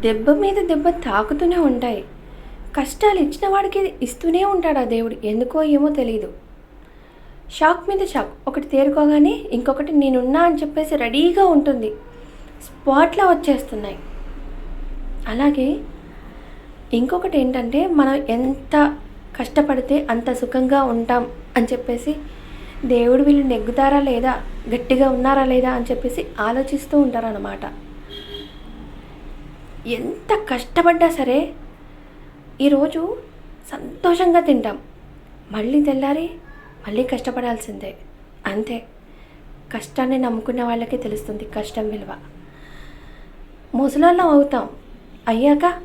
దెబ్బ మీద దెబ్బ తాకుతూనే ఉంటాయి. కష్టాలు ఇచ్చిన వాడికి ఇస్తూనే ఉంటాడు ఆ దేవుడు. ఎందుకో ఏమో తెలియదు షాక్ మీద షాక్. ఒకటి తేరుకోగానే ఇంకొకటి నేనున్నా అని చెప్పేసి రెడీగా ఉంటుంది. స్పాట్లో వచ్చేస్తున్నాయి. అలాగే ఇంకొకటి ఏంటంటే మనం ఎంత కష్టపడితే అంత సుఖంగా ఉంటాం అని చెప్పేసి దేవుడు వీళ్ళు నెగ్గుతారా లేదా? గట్టిగా ఉన్నారా లేదా అని చెప్పేసి ఆలోచిస్తూ ఉంటారన్నమాట. ఎంత కష్టపడ్డా సరే ఈరోజు సంతోషంగా తింటాం. మళ్ళీ తెల్లారి మళ్ళీ కష్టపడాల్సిందే. అంతే. కష్టాన్ని నమ్ముకున్న వాళ్ళకి తెలుస్తుంది కష్టం విలువ. ముసలాళ్ళం అవుతాం. అయ్యాక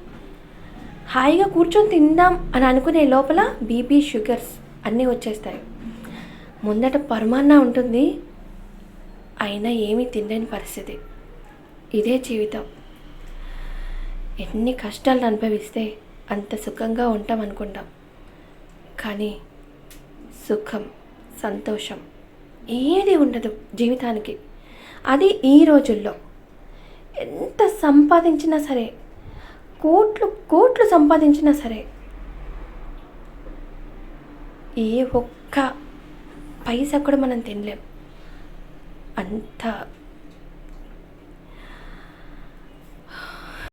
హాయిగా కూర్చొని తిందాం అని అనుకునే లోపల బీపీ షుగర్స్ అన్నీ వచ్చేస్తాయి. ముందట పరమాన్న ఉంటుంది. అయినా ఏమీ తినలేని పరిస్థితి. ఇదే జీవితం. ఎన్ని కష్టాలను అనుభవిస్తే అంత సుఖంగా ఉంటాం అనుకుంటాం కానీ సుఖం సంతోషం ఏది ఉండదు జీవితానికి. అది ఈ రోజుల్లో. ఎంత సంపాదించినా సరే కోట్లు కోట్లు సంపాదించినా సరే ఏ ఒక్క పైసా కూడా మనం తినలేం. అంత